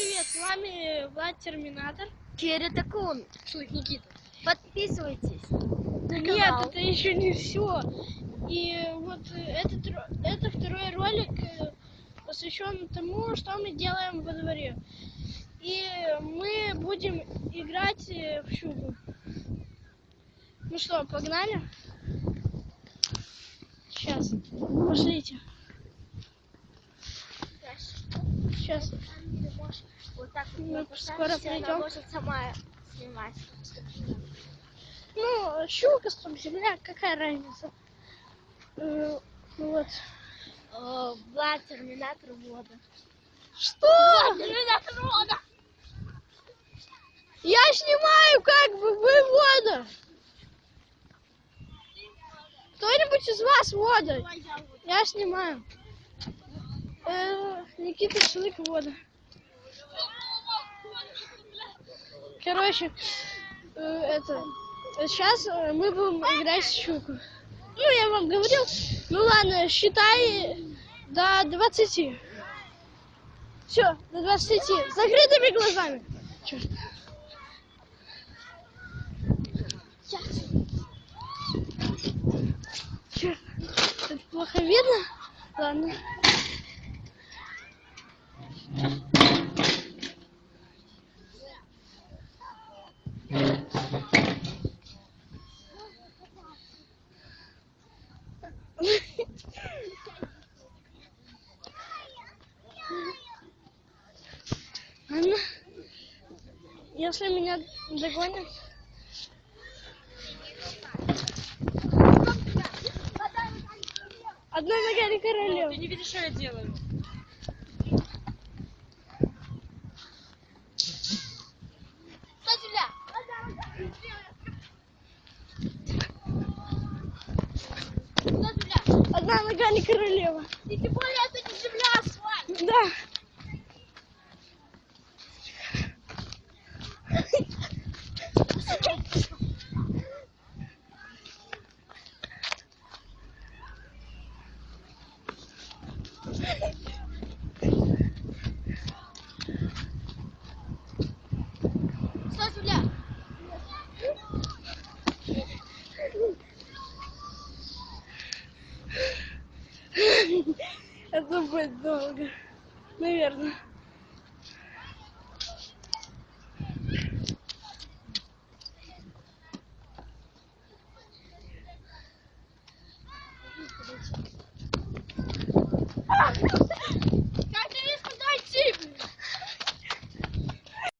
привет, с вами Влад Терминатор. Киря Такун. Что, Никита? Подписывайтесь. Нет, канал. это еще не все. И вот этот, это второй ролик э, посвящен тому, что мы делаем во дворе. И мы будем играть э, в щуку. Ну что, погнали? Сейчас, пошлите. Сейчас. Вот так вот скоро придем. может сама снимать. Ну, щука, стоп, земля, какая разница? Э, Вот. О, Влад, терминатор вода. Что? Терминатор вода. Я снимаю как бы вывода. Кто-нибудь из вас вода? Я снимаю. Никита Шлык вода. Короче, э, это сейчас э, мы будем играть в щуку. Ну, я вам говорил. Ну ладно, считай до 20. Все, до 20. С закрытыми глазами. Чё? Чё? Это плохо видно? Ладно. Ладно. Если меня догонят... Одна нога не королева. Ты не видишь, что я делаю? Одна нога не королева. И тем более это не земля, асфальт. Да. Земля? Это будет долго. Наверное. А!